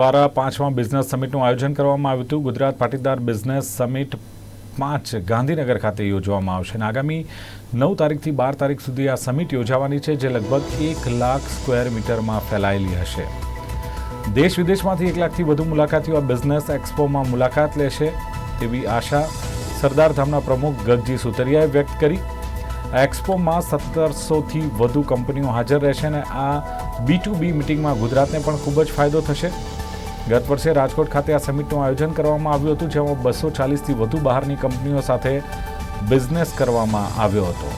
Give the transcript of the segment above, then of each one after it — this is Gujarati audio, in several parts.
દ્વારા પાંચમા બિઝનેસ સમિટનું આયોજન કરવામાં આવ્યું હતું. ગુજરાત પાટીદાર બિઝનેસ સમિટ પાંચ ગાંધીનગર ખાતે યોજવામાં આવશે અને આગામી નવ તારીખથી બાર તારીખ સુધી આ સમિટ યોજાવાની છે, જે લગભગ એક લાખ સ્ક્વેર મીટરમાં ફેલાયેલી હશે. દેશ વિદેશમાંથી એક લાખથી વધુ મુલાકાતીઓ આ બિઝનેસ એક્સપોમાં મુલાકાત લેશે તેવી આશા સરદારધામના પ્રમુખ ગગજી સુતરિયાએ વ્યક્ત કરી. આ એક્સપોમાં સત્તરસોથી વધુ કંપનીઓ હાજર રહેશે અને આ બી ટુ બી મિટિંગમાં ગુજરાતને પણ ખૂબ જ ફાયદો થશે. ગત વર્ષે રાજકોટ ખાતે આ સમિટનું આયોજન કરવામાં આવ્યું હતું, જેમાં બસો ચાલીસથી વધુ બહારની કંપનીઓ સાથે બિઝનેસ કરવામાં આવ્યો હતો.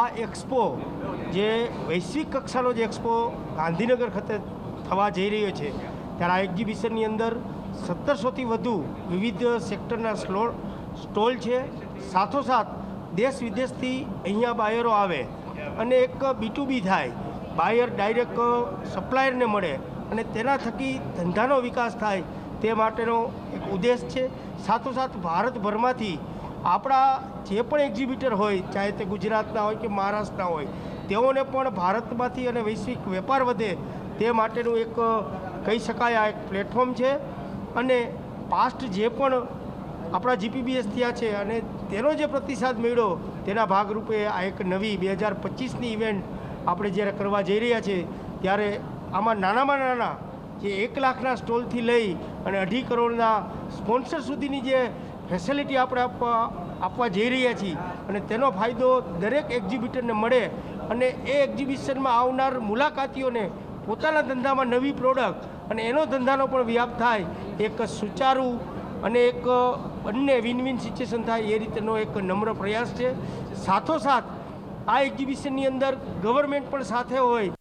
આ એક્સપો જે વૈશ્વિક કક્ષાનો જે એક્સપો ગાંધીનગર ખાતે થવા જઈ રહ્યો છે, ત્યારે આ એક્ઝિબિશનની અંદર સત્તરસોથી વધુ વિવિધ સેક્ટરના સ્લો, સ્ટોલ છે. સાથોસાથ દેશ વિદેશથી અહીંયા બાયરો આવે અને એક બી ટુ બી થાય. બાયર ડાયરેક્ટ સપ્લાયરને મળે અને તેના થકી ધંધાનો વિકાસ થાય તે માટેનો એક ઉદ્દેશ છે. સાથોસાથ ભારતભરમાંથી આપણા જે પણ એક્ઝિબિટર હોય, ચાહે તે ગુજરાતના હોય કે મહારાષ્ટ્રના હોય, તેઓને પણ ભારતમાંથી અને વૈશ્વિક વેપાર વધે તે માટેનું એક કહી શકાય આ એક પ્લેટફોર્મ છે. અને પાસ્ટ જે પણ આપણા જીપીબીએસ થયા છે અને તેનો જે પ્રતિસાદ મળ્યો, તેના ભાગરૂપે આ એક નવી બે હજાર પચીસની ઇવેન્ટ આપણે જ્યારે કરવા જઈ રહ્યા છીએ ત્યારે આમાં નાનામાં નાના જે એક લાખના સ્ટોલથી લઈ અને અઢી કરોડના સ્પોન્સર સુધીની જે ફેસિલિટી આપણે આપવા આપવા જઈ રહ્યા છીએ અને તેનો ફાયદો દરેક એક્ઝિબિટરને મળે અને એ એક્ઝિબિશનમાં આવનાર મુલાકાતીઓને પોતાના ધંધામાં નવી પ્રોડક્ટ અને એનો ધંધાનો પણ વ્યાપ થાય, એક સુચારુ અને એક બંને વિન વિન સિચ્યુએશન થાય એ રીતેનો એક નમ્ર પ્રયાસ છે. સાથોસાથ આ એક્ઝિબિશનની અંદર ગવર્મેન્ટ પણ સાથે હોય.